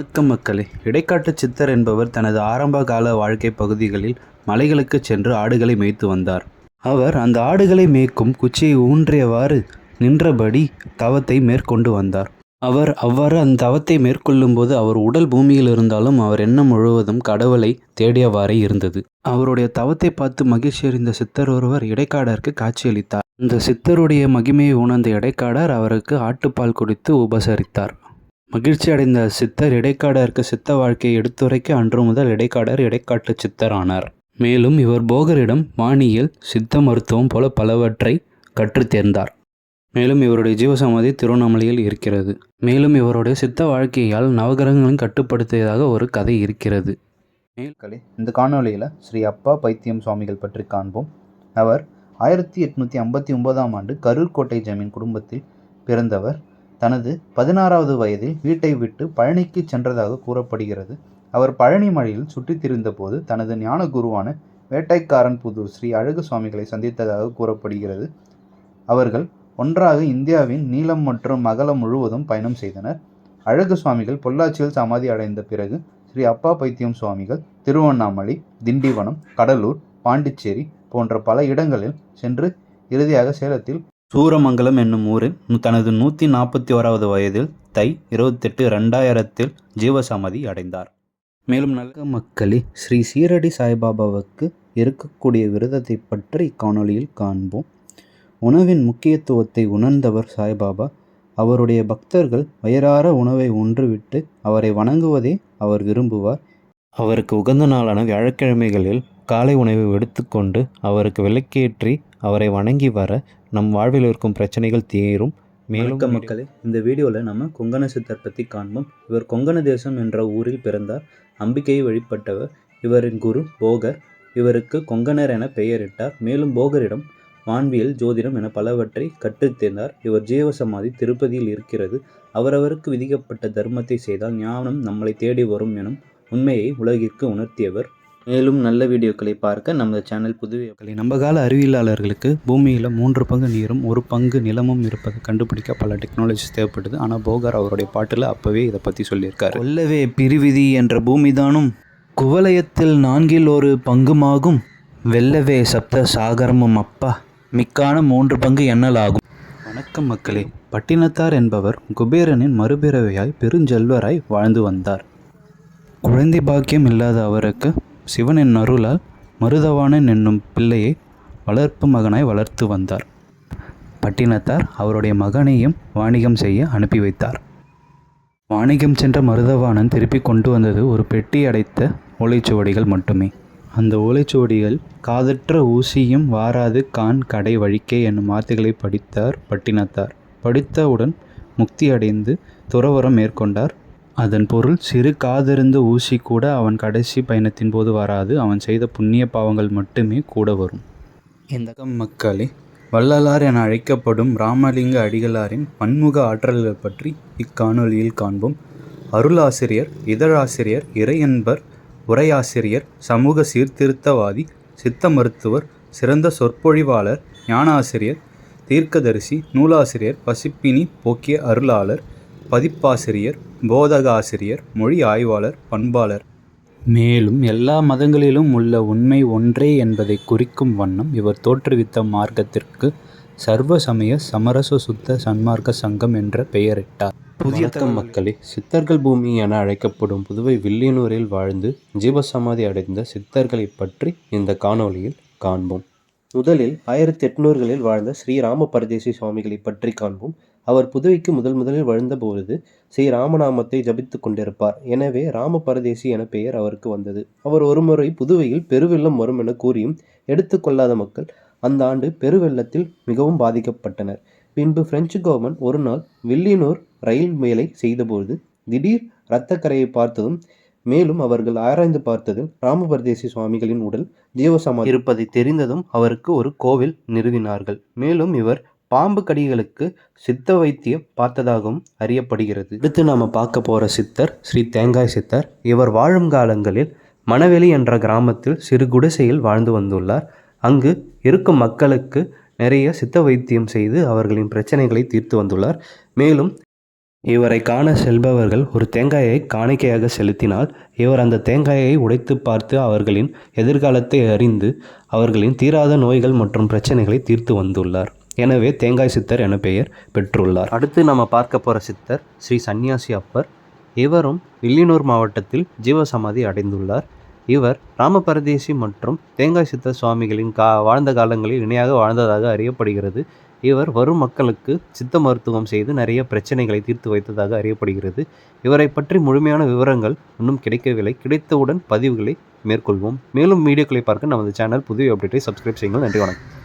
வணக்கம் மக்களே. இடைக்காட்டு சித்தர் என்பவர் தனது ஆரம்ப கால வாழ்க்கை பகுதிகளில் மலைகளுக்கு சென்று ஆடுகளை மேய்த்து வந்தார். அவர் அந்த ஆடுகளை மேய்க்கும் குச்சியை ஊன்றியவாறு நின்றபடி தவத்தை மேற்கொண்டு வந்தார். அவர் அவ்வாறு அந்த தவத்தை மேற்கொள்ளும்போது அவர் உடல் பூமியில் இருந்தாலும் அவர் எண்ணம் முழுவதும் கடவுளை தேடியவாறே இருந்தது. அவருடைய தவத்தை பார்த்து மகிழ்ச்சி அறிந்த சித்தர் ஒருவர் இடைக்காடருக்கு காட்சியளித்தார். இந்த சித்தருடைய மகிமையை உணர்ந்த இடைக்காடர் அவருக்கு ஆட்டுப்பால் குடித்து உபசரித்தார். மகிழ்ச்சி அடைந்த சித்தர் இடைக்காடருக்கு சித்த வாழ்க்கையை எடுத்துரைக்க அன்று முதல் இடைக்காடர் இடைக்காட்டு சித்தர் ஆனார் மேலும் இவர் போகரிடம் வானியல் சித்த மருத்துவம் போல பலவற்றை கற்றுத் தேர்ந்தார். மேலும் இவருடைய ஜீவசமாதி திருவண்ணாமலையில் இருக்கிறது. மேலும் இவருடைய சித்த வாழ்க்கையால் நவகிரகங்களும் கட்டுப்படுத்தியதாக ஒரு கதை இருக்கிறது. மேல்களே இந்த காணொளியில் ஸ்ரீ அப்பா பைத்தியம் சுவாமிகள் பற்றி காண்போம். அவர் ஆயிரத்தி எட்நூற்றி ஐம்பத்தி ஒன்பதாம் ஆண்டு கரூர் கோட்டை ஜமீன் குடும்பத்தில் பிறந்தவர். தனது பதினாறாவது வயதில் வீட்டை விட்டு பழனிக்கு சென்றதாக கூறப்படுகிறது. அவர் பழனி மலையில் சுற்றித் திரிந்தபோது தனது ஞான குருவான வேட்டைக்காரன் புதூர் ஸ்ரீ அழகு சுவாமிகளை சந்தித்ததாக கூறப்படுகிறது. அவர்கள் ஒன்றாக இந்தியாவின் நீளம் மற்றும் அகலம் முழுவதும் பயணம் செய்தனர். அழகு சுவாமிகள் பொள்ளாச்சியில் சமாதி அடைந்த பிறகு ஸ்ரீ அப்பா பைத்தியம் சுவாமிகள் திருவண்ணாமலை திண்டிவனம் கடலூர் பாண்டிச்சேரி போன்ற பல இடங்களில் சென்று இறுதியாக சேலத்தில் சூரமங்கலம் என்னும் ஊரில் தனது நூற்றி நாற்பத்தி ஓராவது வயதில் தை இருபத்தெட்டு ரெண்டாயிரத்தில் ஜீவசமாதி அடைந்தார். மேலும் நல்ல மக்களே ஸ்ரீ சீரடி சாய்பாபாவுக்கு இருக்கக்கூடிய விரதத்தை பற்றி இக்காணொளியில் காண்போம். உணவின் முக்கியத்துவத்தை உணர்ந்தவர் சாய்பாபா அவருடைய பக்தர்கள் வயிறார உணவை ஒன்றுவிட்டு அவரை வணங்குவதே அவர் விரும்புவார். அவருக்கு உகந்த நாளான வியாழக்கிழமைகளில் காலை உணவை எடுத்துக்கொண்டு அவருக்கு விளக்கேற்றி அவரை வணங்கி வர நம் வாழ்வில் இருக்கும் பிரச்சனைகள் தீரும். மேலும் மக்களே இந்த வீடியோவில் நம்ம கொங்கண சித்தர் பற்றி காண்போம். இவர் கொங்கண தேசம் என்ற ஊரில் பிறந்தார். அம்பிகையை வழிபட்டவர். இவரின் குரு போகர். இவருக்கு கொங்கணர் என பெயரிட்டார். மேலும் போகரிடம் வான்வியல் ஜோதிடம் என பலவற்றை கற்றுத் தேர்ந்தார். இவர் ஜீவசமாதி திருப்பதியில் இருக்கிறது. அவரவருக்கு விதிக்கப்பட்ட தர்மத்தை செய்தால் ஞானம் நம்மளை தேடி வரும் எனும் உண்மையை உலகிற்கு உணர்த்தியவர். மேலும் நல்ல வீடியோக்களை பார்க்க நமது சேனல் புதுவை நம்ம கால அறிவியலாளர்களுக்கு பூமியில் மூன்று பங்கு நீரும் ஒரு பங்கு நிலமும் இருப்பதை கண்டுபிடிக்க பல டெக்னாலஜிஸ் தேவைப்படுது. ஆனால் போகர் அவருடைய பாட்டில் அப்போவே இதை பற்றி சொல்லியிருக்காரு. கொல்லவே பிரிவிதி என்ற பூமிதானும் குவலயத்தில் நான்கில் ஒரு பங்குமாகும். வெல்லவே சப்த சாகரமும் அப்பா மிக்கான மூன்று பங்கு எண்ணலாகும். வணக்கம் மக்களே. பட்டினத்தார் என்பவர் குபேரனின் மறுபிறவையாய் பெருஞ்செல்வராய் வாழ்ந்து வந்தார். குழந்தை பாக்கியம் இல்லாத அவருக்கு சிவனின் அருளால் மருதவாணன் என்னும் பிள்ளையை வளர்ப்பு மகனாய் வளர்த்து வந்தார். பட்டினத்தார் அவருடைய மகனையும் வாணிகம் செய்ய அனுப்பி வைத்தார். வாணிகம் சென்ற மருதவாணன் திருப்பி கொண்டு வந்தது ஒரு பெட்டி அடைத்த ஓலைச்சுவடிகள் மட்டுமே. அந்த ஓலைச்சுவடிகள் காதற்ற ஊசியும் வாராது கான் கடை வழிக்கே என்னும் வார்த்தைகளை படித்தார் பட்டினத்தார். படித்தவுடன் முக்தி அடைந்து துறவரம் மேற்கொண்டார். அதன் பொருள் சிறு காதிருந்து ஊசி கூட அவன் கடைசி பயணத்தின் போது வராது. அவன் செய்த புண்ணிய பாவங்கள் மட்டுமே கூட வரும். இந்த மக்களே வள்ளலார் என அழைக்கப்படும் ராமலிங்க அடிகளாரின் பன்முக ஆற்றல்கள் பற்றி இக்காணொலியில் காண்போம். அருளாசிரியர் இதழாசிரியர் இறையன்பர் உரையாசிரியர் சமூக சீர்திருத்தவாதி சித்த மருத்துவர் சிறந்த சொற்பொழிவாளர் ஞானாசிரியர் தீர்க்கதரிசி நூலாசிரியர் பசிப்பினி போக்கிய அருளாளர் பதிப்பாசிரியர் போதகாசிரியர் மொழி ஆய்வாளர் பண்பாளர். மேலும் எல்லா மதங்களிலும் உள்ள உண்மை ஒன்றே என்பதை குறிக்கும் வண்ணம் இவர் தோற்றுவித்த மார்க்கத்திற்கு சர்வ சமய சமரச சுத்த சன்மார்க்க சங்கம் என்ற பெயரிட்டார். புதிய மக்களே. சித்தர்கள் பூமி என அழைக்கப்படும் புதுவை வில்லியனூரில் வாழ்ந்து ஜீவசமாதி அடைந்த சித்தர்களை பற்றி இந்த காணொளியில் காண்போம். முதலில் ஆயிரத்தி எட்நூறுகளில் வாழ்ந்த ஸ்ரீ ராம பரதேசி சுவாமிகளை பற்றி காண்போம். அவர் புதுவைக்கு முதல் முதலில் வாழ்ந்தபொழுது ஸ்ரீ ராமநாமத்தை ஜபித்து கொண்டிருப்பார். எனவே ராம பரதேசி என பெயர் அவருக்கு வந்தது. அவர் ஒருமுறை புதுவையில் பெருவெள்ளம் வரும் என கூறியும் எடுத்துக்கொள்ளாத மக்கள் அந்த ஆண்டு பெருவெள்ளத்தில் மிகவும் பாதிக்கப்பட்டனர். பின்பு பிரெஞ்சு கவர்மெண்ட் ஒரு நாள் வில்லியனூர் ரயில் மேலை செய்தபோது திடீர் இரத்தக்கரையை பார்த்ததும் மேலும் அவர்கள் ஆராய்ந்து பார்த்ததில் ராமபரதேசி சுவாமிகளின் உடல் ஜீவசமாதி இருப்பதை தெரிந்ததும் அவருக்கு ஒரு கோவில் நிறுவினார்கள். மேலும் இவர் பாம்பு கடிகளுக்கு சித்த வைத்தியம் பார்த்ததாகவும் அறியப்படுகிறது. அடுத்து நாம் பார்க்க போகிற சித்தர் ஸ்ரீ தேங்காய் சித்தர். இவர் வாழும் காலங்களில் மணவெளி என்ற கிராமத்தில் சிறு குடிசையில் வாழ்ந்து வந்துள்ளார். அங்கு இருக்கும் மக்களுக்கு நிறைய சித்த வைத்தியம் செய்து அவர்களின் பிரச்சனைகளை தீர்த்து வந்துள்ளார். மேலும் இவரை காண செல்பவர்கள் ஒரு தேங்காயை காணிக்கையாக செலுத்தினால் இவர் அந்த தேங்காயை உடைத்து பார்த்து அவர்களின் எதிர்காலத்தை அறிந்து அவர்களின் தீராத நோய்கள் மற்றும் பிரச்சனைகளை தீர்த்து வந்துள்ளார். எனவே தேங்காய் சித்தர் என பெயர் பெற்றுள்ளார். அடுத்து நம்ம பார்க்க போகிற சித்தர் ஸ்ரீ சன்னியாசி அப்பர். இவரும் வில்லியனூர் மாவட்டத்தில் ஜீவசமாதி அடைந்துள்ளார். இவர் ராமபரதேசி மற்றும் தேங்காய் சித்தர் சுவாமிகளின் கா வாழ்ந்த காலங்களில் இணையாக வாழ்ந்ததாக அறியப்படுகிறது. இவர் வரும் மக்களுக்கு சித்த மருத்துவம் செய்து நிறைய பிரச்சனைகளை தீர்த்து வைத்ததாக அறியப்படுகிறது. இவரை பற்றி முழுமையான விவரங்கள் இன்னும் கிடைக்கவில்லை. கிடைத்தவுடன் பதிவுகளை மேற்கொள்வோம். மேலும் வீடியோக்களை பார்க்க நமது சேனல் புதிய அப்டேட்டை சப்ஸ்கிரைப் செய்யுங்கள். நன்றி வணக்கம்.